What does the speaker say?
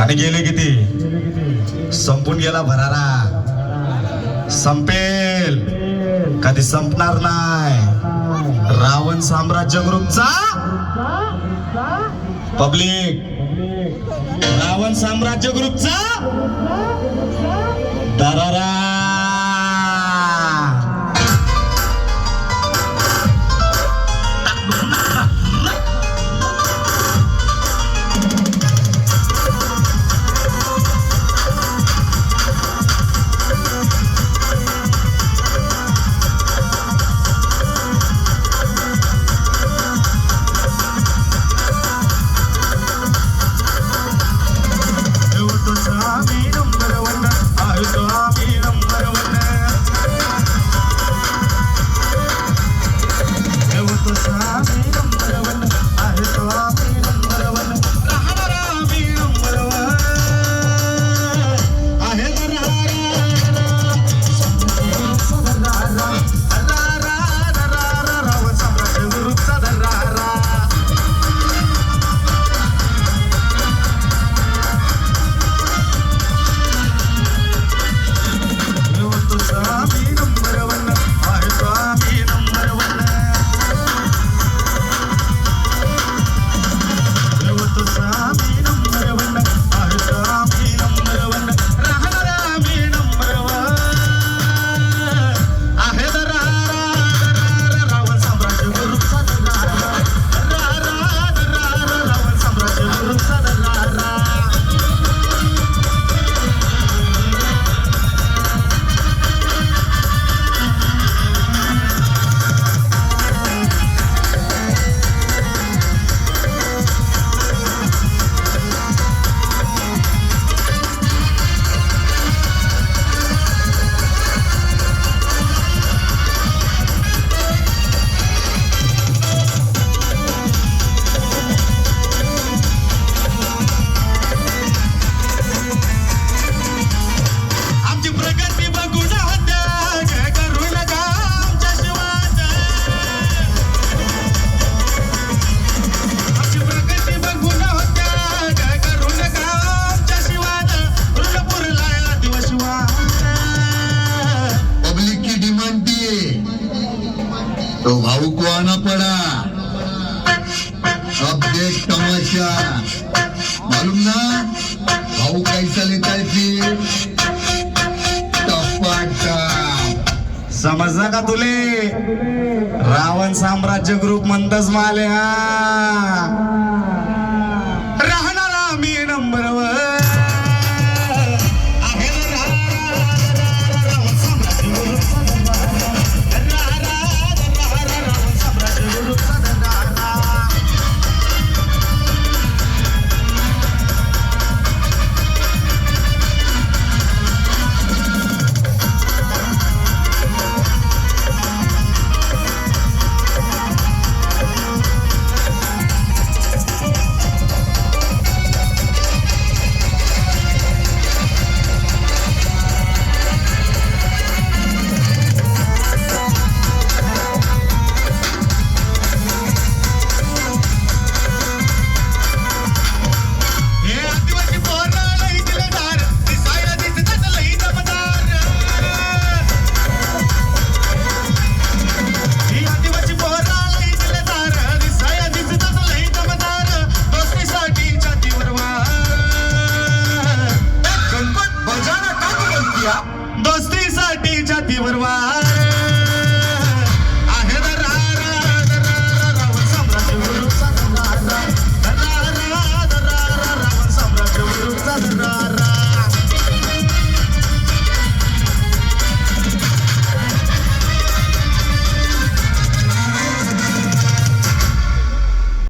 आणि गेले किती? संपून गेला भरारा. संपेल. कधी संपणार नाही. रावण साम्राज्य ग्रुपचा पब्लिक. रावण साम्राज्य ग्रुपचा दरारा. तो भाऊ कोण पडा? अपडेट तमाशा. मालूम ना? भाऊ कैसा लेता ना का तुले? रावण साम्राज्य ग्रुप म्हणतच माले हा. दोस्तीसाठीच्या तीव्रवा